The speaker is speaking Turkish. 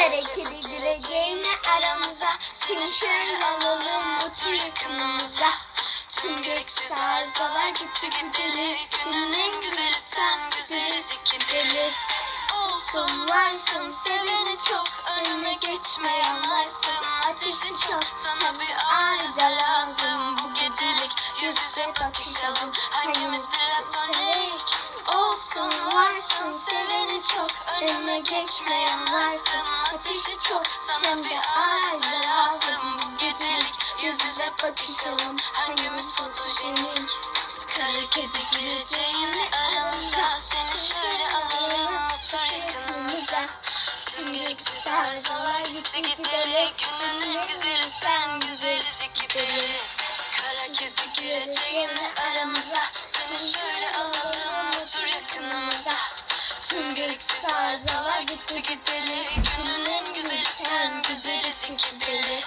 Kara kedi gireceğine aramıza şöyle alalım otur yakınımıza. Tüm gereksiz arızalar gitti gideli Günün en güzeli sen güzeliz iki deli. Olsun varsın seveni çok Önüme geçme yanarsın Ateşin çok sana bir arıza lazım. Bu gecelik yüz yüze bakışalım. Hangimiz platonik Olsun varsın seveni çok Önüme geçme yanarsın Ateşi çok. Sana bir arıza lazım Bu gecelik yüz yüze bakışalım. Hangimiz fotojenik? Kara kedi gireceğini aramıza. Seni şöyle alalım otur yakınımıza. Tüm gereksiz arızalar gitti gideli Günün en güzeli sen güzeliz iki deli Kara kedi gireceğini aramıza. Seni şöyle Tüm gereksiz arızalar gitti gideli Günün en güzeli sen güzeliz iki deli